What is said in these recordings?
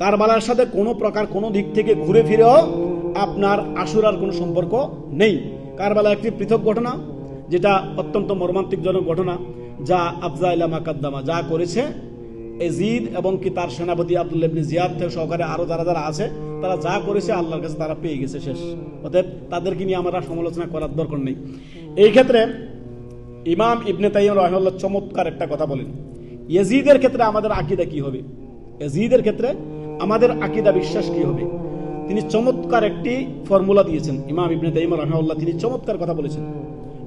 কারবালার সাথে কোনো প্রকার কোনো দিক থেকে ঘুরে ফিরেও আপনার আশুরার কোনো সম্পর্ক নেই। কারবালা একটি পৃথক ঘটনা, যেটা অত্যন্ত মর্মান্তিকজনক ঘটনা, যা আফজা ইলা মাকাদ্দামা যা করেছে। এজিদ এবং কি তার সেনাপতি আব্দুল্লাহ ইবনে জিয়াদ থেকে সহকারে আরও যারা যারা আছে, তারা যা করেছে আল্লাহর কাছে তারা পেয়ে গেছে শেষ। অতএব তাদেরকে নিয়ে আমরা সমালোচনা করার দরকার নেই। এই ক্ষেত্রে ইমাম ইবনে তাইম রহমাল্লাহ চমৎকার একটা কথা বলেন। এজিদের ক্ষেত্রে আমাদের আকিদা কি হবে? এজিদের ক্ষেত্রে আমাদের আকিদা বিশ্বাস কি হবে? তিনি চমৎকার একটি ফর্মুলা দিয়েছেন। ইমাম ইবনে তাইম রহমাল্লাহ তিনি চমৎকার কথা বলেছেন।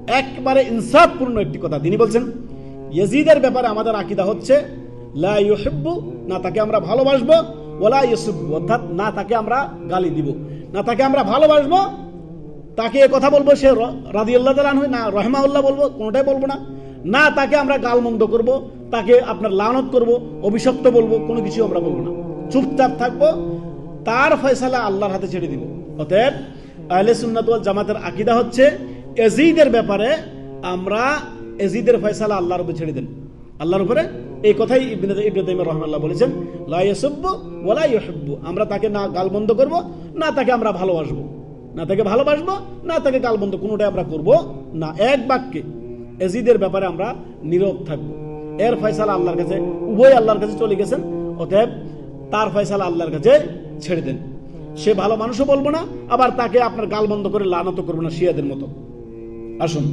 একবারে ইনসাফপূর্ণ একটি কথা। তিনি বলছেন, ইয়াজিদের ব্যাপারে আমাদের আকিদা হচ্ছে, লা ইউহিব্বু, না তাকে আমরা ভালোবাসবো ওলা ইউসুব্বু, অর্থাৎ না তাকে আমরা গালি দিব। না তাকে আমরা ভালোবাসবো, তাকে কথা বলব সে রাদিউল্লাহ তালান হয় না রহমাউল্লাহ বলব, কোনোটাই বলব না। না, তাকে আমরা গালমন্দ করব, তাকে আপনার লানত করব, অভিশপ্ত বলব, কোনো কিছু আমরা বলব না। চুপচাপ থাকব, তার ফয়সালা আল্লাহর হাতে ছেড়ে দিব। অতএব আহলে সুন্নাত জামাতের আকিদা হচ্ছে এজিদের ব্যাপারে আমরা এজিদের ফয়সালা আল্লাহর উপরে ছেড়ে দেন। আল্লাহর উপরে এই কথাই ইবনে ইবনে তাইমিয়া বলেছেন, লা ইয়াসুব্বু ওয়ালা ইউহিব্বু। আমরা তাকে না গালমন্দ করব, না তাকে আমরা ভালোবাসবো। না তাকে ভালোবাসবো, না তাকে গালবন্ধ কোনোটাই আমরা করব না। এক বাক্যে এজিদের ব্যাপারে আমরা নীরব থাকব। এর ফয়সালা আল্লাহর কাছে, উভয় আল্লাহর কাছে চলে গেছেন, অতএব তার ফয়সালা আল্লাহর কাছে ছেড়ে দেন। সে ভালো মানুষও বলব না, আবার তাকে আপনার গাল বন্ধ করে লানত করব না শিয়াদের মতো। আসুন।